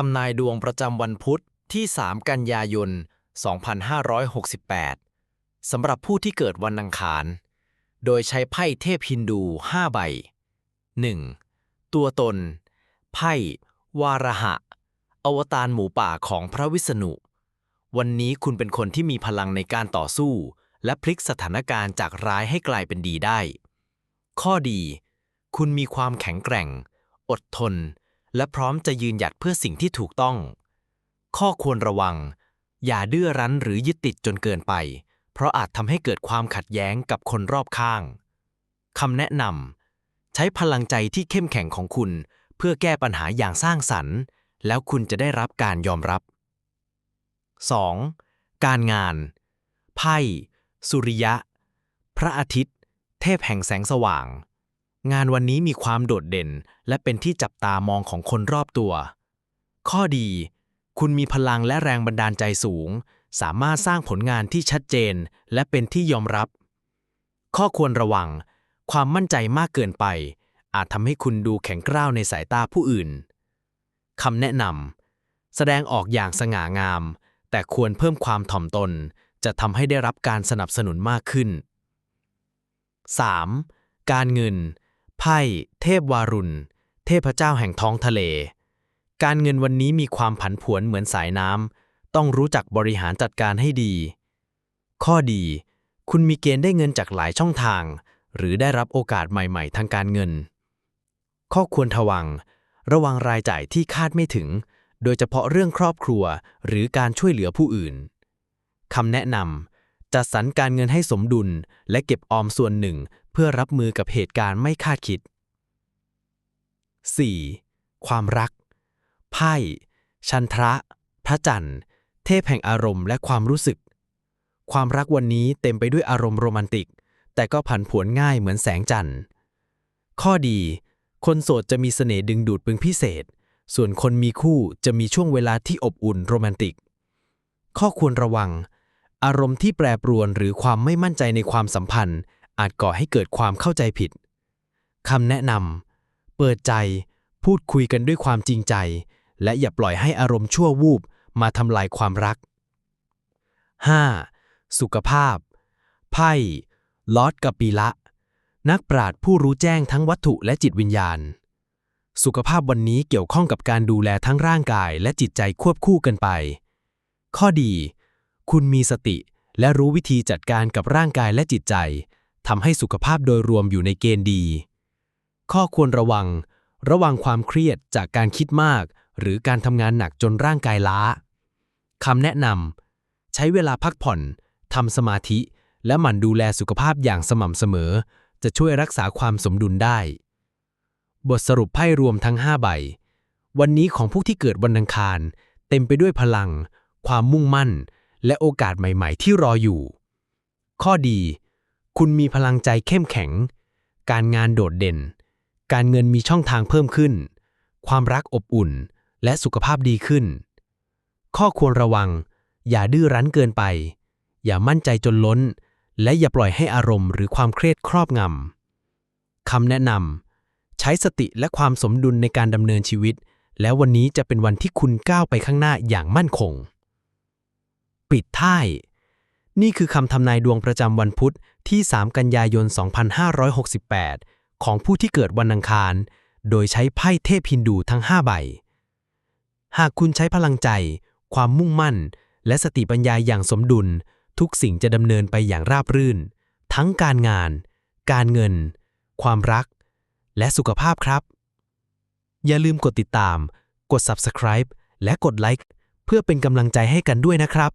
ทำนายดวงประจำวันพุธที่ 3 กันยายน 2568 สำหรับผู้ที่เกิดวันอังคาร โดยใช้ไพ่เทพฮินดู 5 ใบ 1. ตัวตน ไพ่ วาระหะ อวตารหมูป่าของพระวิษณุ วันนี้คุณเป็นคนที่มีพลังในการต่อสู้ และพลิกสถานการณ์จากร้ายให้กลายเป็นดีได้ ข้อดี คุณมีความแข็งแกร่ง อดทน และพร้อมจะยืนหยัดเพื่อสิ่งที่ถูกต้อง ข้อควรระวัง อย่าดื้อรั้นหรือยึดติดจนเกินไป เพราะอาจทำให้เกิดความขัดแย้งกับคนรอบข้างคำแนะนำใช้พลังใจที่เข้มแข็งของคุณ เพื่อแก้ปัญหาอย่างสร้างสรรค์ แล้วคุณจะได้รับการยอมรับ 2. การงาน ไพ่ สุริยะ พระอาทิตย์ เทพแห่งแสงสว่าง งานวันนี้มีความโดดเด่น และเป็นที่จับตามองของคนรอบตัว ข้อดี คุณมีพลังและแรงบันดาลใจสูง สามารถสร้างผลงานที่ชัดเจน และเป็นที่ยอมรับ ข้อควรระวัง ความมั่นใจมากเกินไป อาจทำให้คุณดูแข็งกร้าวในสายตาผู้อื่นคำแนะนำแสดงออกอย่างสง่างาม แต่ควรเพิ่มความถ่อมตน จะทำให้ได้รับการสนับสนุนมากขึ้น 3. การเงิน พ่ เทพวารุณ เทพเจ้าแห่งท้องทะเล การเงินวันนี้มีความผันผวนเหมือนสายน้ำ ต้องรู้จักบริหารจัดการให้ดี ข้อดี คุณมีเกณฑ์ได้เงินจากหลายช่องทาง หรือได้รับโอกาสใหม่ๆ ทางการเงิน ข้อควรทวัง ระวังรายจ่ายที่คาดไม่ถึง โดยเฉพาะเรื่องครอบครัวหรือการช่วยเหลือผู้อื่นคำแนะนำ จัดสรรการเงินให้สมดุล และเก็บออมส่วนหนึ่ง เพื่อรับมือกับเหตุการณ์ไม่คาดคิด 4. ความรัก ไพ่ ชันทระ พระจันทร์ เทพแห่งอารมณ์และความรู้สึก ความรักวันนี้เต็มไปด้วยอารมณ์โรแมนติก แต่ก็ผันผวนง่ายเหมือนแสงจันทร์ ข้อดี คนโสดจะมีเสน่ห์ดึงดูดเป็นพิเศษ ส่วนคนมีคู่จะมีช่วงเวลาที่อบอุ่นโรแมนติก ข้อควรระวัง อารมณ์ที่แปรปรวนหรือความไม่มั่นใจในความสัมพันธ์ อาจก่อให้เกิดความเข้าใจผิดคำแนะนำเปิดใจ พูดคุยกันด้วยความจริงใจ และอย่าปล่อยให้อารมณ์ชั่ววูบมาทำลายความรัก 5. สุขภาพ ไพ่ลอดกับปีละ นักปราชญ์ผู้รู้แจ้งทั้งวัตถุและจิตวิญญาณ สุขภาพวันนี้เกี่ยวข้องกับการดูแลทั้งร่างกายและจิตใจควบคู่กันไป ข้อดี คุณมีสติ และรู้วิธีจัดการกับร่างกายและจิตใจทำให้สุขภาพโดยรวมอยู่ในเกณฑ์ดี ข้อควรระวัง ระวังความเครียดจากการคิดมาก หรือการทำงานหนักจนร่างกายล้าคำแนะนำใช้เวลาพักผ่อนทำสมาธิ และหมั่นดูแลสุขภาพอย่างสม่ำเสมอ จะช่วยรักษาความสมดุลได้ บทสรุปไพ่รวมทั้ง 5 ใบ วันนี้ของผู้ที่เกิดวันอังคาร เต็มไปด้วยพลัง ความมุ่งมั่น และโอกาสใหม่ๆ ที่รออยู่ ข้อดี คุณมีพลังใจเข้มแข็ง การงานโดดเด่น การเงินมีช่องทางเพิ่มขึ้น ความรักอบอุ่น และสุขภาพดีขึ้น ข้อควรระวัง อย่าดื้อรั้นเกินไป อย่ามั่นใจจนล้น และอย่าปล่อยให้อารมณ์หรือความเครียดครอบงำคำแนะนำใช้สติและความสมดุลในการดำเนินชีวิต แล้ววันนี้จะเป็นวันที่คุณก้าวไปข้างหน้าอย่างมั่นคง ปิดท้าย นี่คือคำทำนายดวงประจำวันพุธที่ 3 กันยายน 2568 ของผู้ที่เกิดวันอังคาร โดยใช้ไพ่เทพฮินดูทั้ง 5 ใบ หากคุณใช้พลังใจ ความมุ่งมั่น และสติปัญญาอย่างสมดุล ทุกสิ่งจะดำเนินไปอย่างราบรื่น ทั้งการงาน การเงิน ความรัก และสุขภาพครับ อย่าลืมกดติดตาม กด subscribe และกดไลค์เพื่อเป็นกำลังใจให้กันด้วยนะครับ